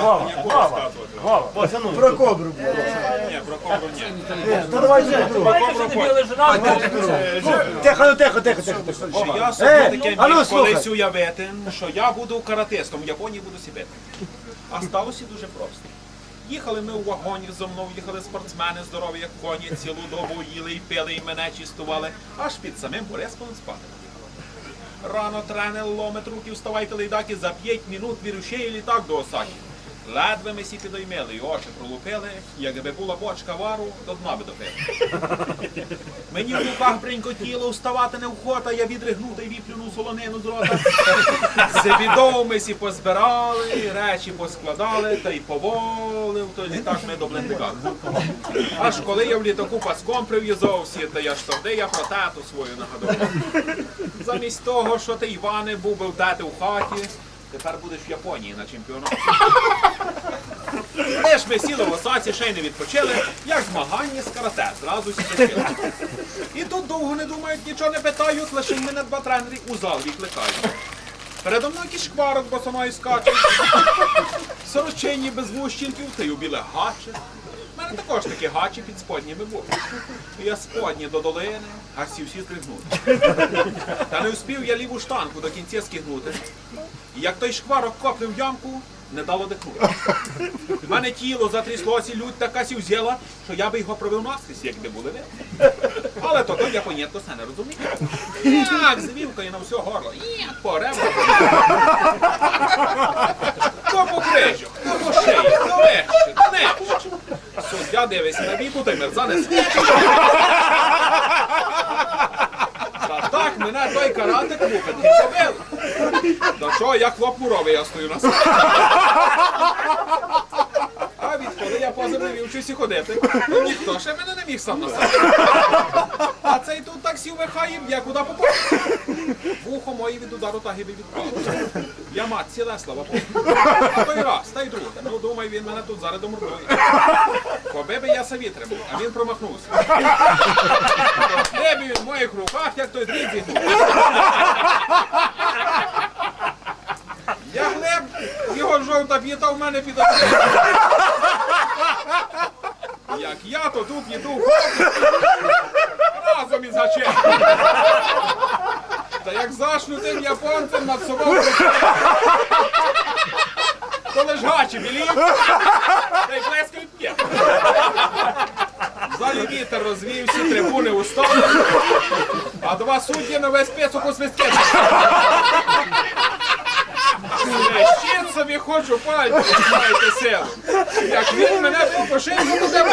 Вова, Вова. Вова. Про кобру було. Ні, про кобру ні. Та давай вже. Бачиш, що не біли Тихо, ну тихо, тихо, тихо. тихо. Чи я Е, собі таке ну, міг колись уявити, що я буду каратистом, в Японії буду сібити. А сталося дуже просто. Їхали ми у вагоні зо мною, їхали спортсмени здорові, як коні, цілу добу їли і пили, і мене чистували, аж під самим Борисполем спати. Рано тренер ломить руки, вставайте лейдаки, за 5 минут вірушає літак до Осаки. Ледве ми сіки доймели, і очі пролупили, якби була бочка вару, до дна би допили. Мені в руках бренькотіло, вставати неохота, я відригнутий віплюну солонину з рота. Себідов ми сі позбирали, речі поскладали, та й поволив, то літак ми до блиндика. Аж коли я в літаку паском прив'язався, та я ж тоді я про тату свою нагадував. Замість того, що ти Іване був би в тати в хаті, тепер будеш в Японії на чемпіонаті. Де ж ми сіли в Осаці, ще й не відпочили, як змагання з карате, зразу сіли. І тут довго не думають, нічого не питають, лише мене два тренери у зал відкликають. Передо мною якийсь шкварок і скаче, сорочині без вущінків, та й у біле гаче. Мене також такі гачі під сподніми були. Я сподні до долини, аж всі всі стригнути. Та не успів я ліву штанку до кінця скигнути. І як той шкварок копнув ямку, не дало дихнути. У мене тіло затряслося, лють така сі взяла, що я би його пробив наскрізь, якби були ви. Але то той японєтко це не розуміє. Як з вівкою на все горло. Як по ребрах. То по крижу, то по шиї, то вище, то нижче. Суддя дивиться на віку, той мерзанець. Та так мене той каратик лупить і побив. До чого я хлоп я стою на себе. А відколи я по землі вчуся ходити, то ніхто ще мене не міг сам на себе. А цей тут так сів вихає, я куди попав. Вухо моє від удару та гиби відпало. Я мать ціле слава Богу. Той раз, та й друге. Ну думаю, він мене тут зараз домурдує. Коби би я собі тримав, а він промахнувся. Де б він в моїх руках, як той дріб. Я глеб, його жовта п'ята в мене під очима. Як я, то тут їду разом із гачем. Та як зашнутим японцем над собою. Коли ж гачі білі, та й плескають п'є. Залі вітер розвівся, трибуни устали, а два судді на весь песок у свистке. Ще собі хочу пальці, маєте силу. Як він мене був по буде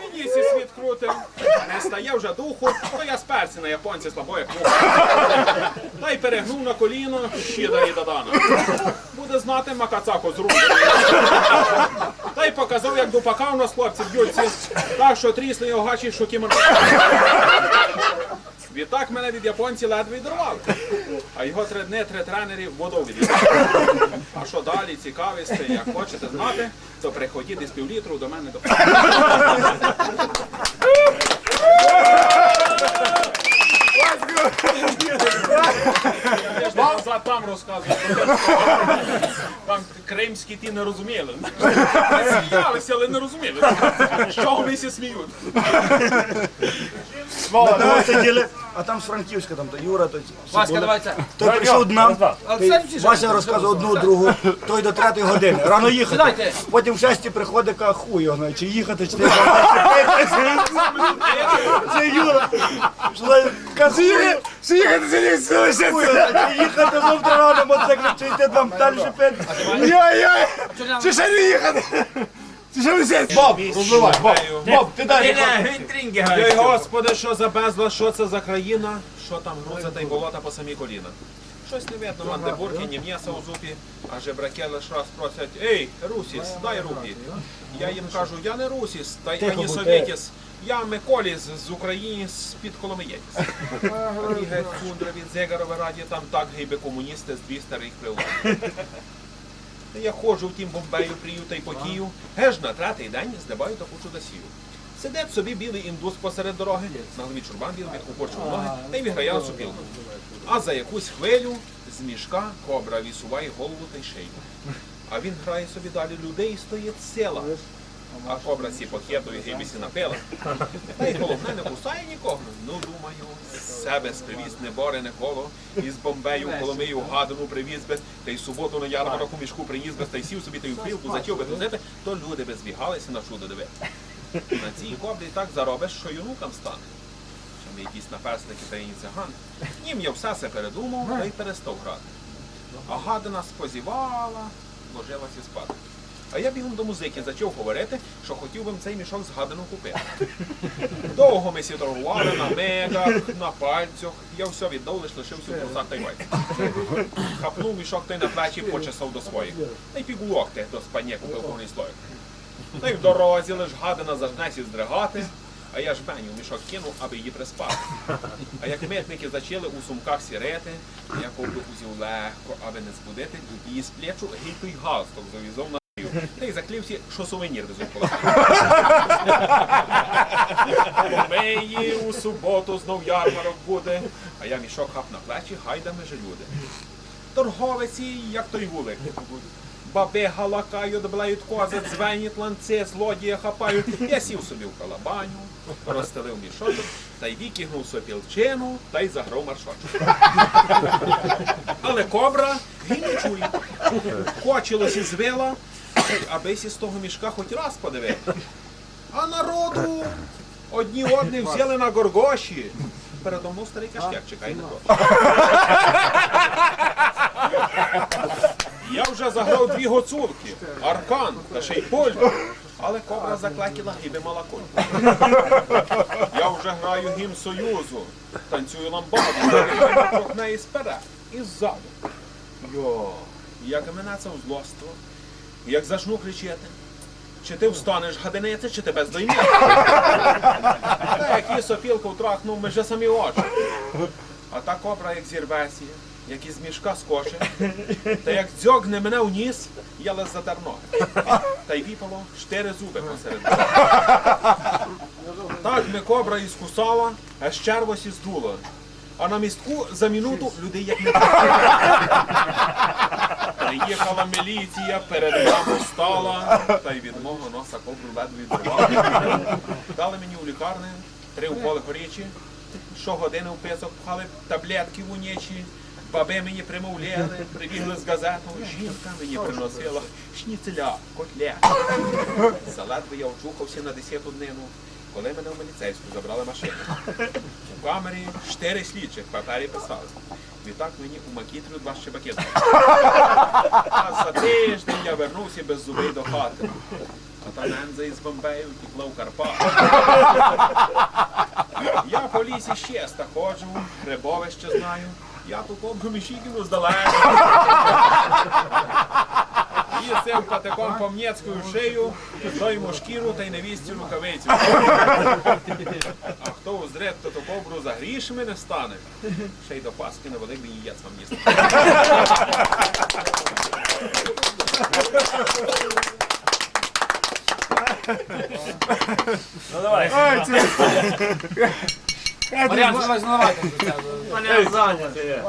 Мені сі світ. Не стає вже духу, то я сперся на японці слабо як муха. Та й перегнув на коліно, щида і додана. Буде знати макацако з рук. Та й показав, як дупака у нас хлопці б'ються, так що трісли його гачі, що кімер. Відтак мене від японці ледве відірвали. А його три дни, три тренері водою відірвали. А що далі, цікавісти, як хочете знати, то приходіть із півлітру до мене до Я ж назад там розказував. Там кримські ті не розуміли. Ми сміялися, але не розуміли. З чого ми всі сміють? А там з Франківська, там то Юра, то Васька, давайте. той прийшов до нам. А той це всі ж- Вася розказував одну, другу, той до третьої години. Рано їхати. Сідайте. Потім в шесті приходить, каже, хуй його знає, чи їхати, чи не Це Юра. Що, Каже, їхати, чи їхати, хуй його знає, чи їхати завтра рано мотоциклі, чи йти там далі пити. Йой-йой, чи ще не їхати? Ще не сядь? Боб, розливай, Боб, Боб, ти далі. Ой, господи, що за безлад, що це за країна, що там груза та й болота по самі коліна. Щось не видно, мандибурки, ні м'яса у зупі, а жебраки лише раз просять, ей, Русіс, дай руки. Я їм кажу, я не Русіс, та й ані Совєтіс, я Миколіс з України з-під Коломиєтіс. І геть фундра від Зегарова раді, там так гейби комуністи з дві старих прилад. Я ходжу в тім бомбею, прію та й потію, геж на тратий день здибаю таку чудосію. Сидить собі білий індус посеред дороги, на голові чурбан білий, упорчив ноги, та й віграє супілку. А за якусь хвилю з мішка кобра вісуває голову та й шию. А він грає собі далі людей стоїть села. А кобра сі похетує гибісі напила. Та й головне не кусає нікого. Ну думаю, з себе спривіз не боре, не коло, із бомбею, коломию, гадану привіз би, та й суботу на ярмарок у мішку приніс би, та й сів собі та й у пілку затів би тузити, то люди би збігалися на чудо диви. На цій коблі так заробиш, що й онукам стане. Що ми якісь наперсники та циган. Нім я все се передумав, та й перестав грати. А гадина спозівала, ложилася спати. А я бігом до музики почав говорити, що хотів би цей мішок з гадану купити. Довго ми сіторували на мегах, на пальцях. Я все віддав, лиш лишився у трусах та й вайці. Хапнув мішок та й на плечі почесав до своїх. Та й пігулок те до спання купив повний слоїк. Та й в дорозі лиш гадина зажнесі здригати, а я ж беню в мішок кинув, аби її приспати. А як митники зачали у сумках сірети, я ковду узів легко, аби не збудити, її з плечу гей той галсток завізов на. Та й заклівся, що сувенір везуть. Помиї у суботу знов ярмарок буде, а я мішок хап на плечі, гайда меже люди. Торговиці, як той вулик. Баби галакають, блають кози, дзвенять ланці, злодії хапають. Я сів собі в калабаню, розстелив мішочок, та й вікігнув сопілчину, та й заграв маршочок. Але кобра він не чує. Кочилось із вила, аби сі з того мішка хоч раз подивити. А народу одні одні взяли на горгоші. Передо мною старий кашкет чекає на гроші. Я вже заграв дві гоцулки, аркан та ще й польку. Але кобра заклакіла гиби молоком. Я вже граю гімн Союзу, танцюю ламбаду, неї сперед і ззаду. Йо, як мене це злоство, як зажну кричати. Чи ти встанеш гадиниці, чи тебе здойме? Та як і сопілку втрахнув, ми вже самі очі. А та кобра, як зірвесі, як із мішка скоче, та як дзьогне мене в ніс, я лез задер. Та й віпало чотири зуби посеред. Так ми кобра і скусала, а щервось і здуло. А на містку за минуту людей як не Приїхала міліція, перед нами стала, та й від мого носа кобру ледве відрвала. Дали мені у лікарні три уколи горічі, щогодини в писок пхали таблетки в унічі, баби мені примовляли, прибігли з газетою, жінка мені приносила шніцеля, котлет. Заледве я очухався на десяту днину, коли мене в міліцейську забрали машину. У камері чотири слідчих папері писали. Відтак мені у макітрю два щебаки. А за тиждень я вернувся без зубей до хати. А та ненза із Бомбею тікла в Карпат. Я по лісі ще ходжу, грибовище знаю. Я ту кобру мішікину здалека. Їсив патиком по м'єцькою шию, дойму шкіру та й невісті рукавицю. А хто узре, то кобру за грішми не стане. Ще й до Паски на великий яєць вам їсти. Ну давай. Мар'ян, давай, давай. Мене зайняти.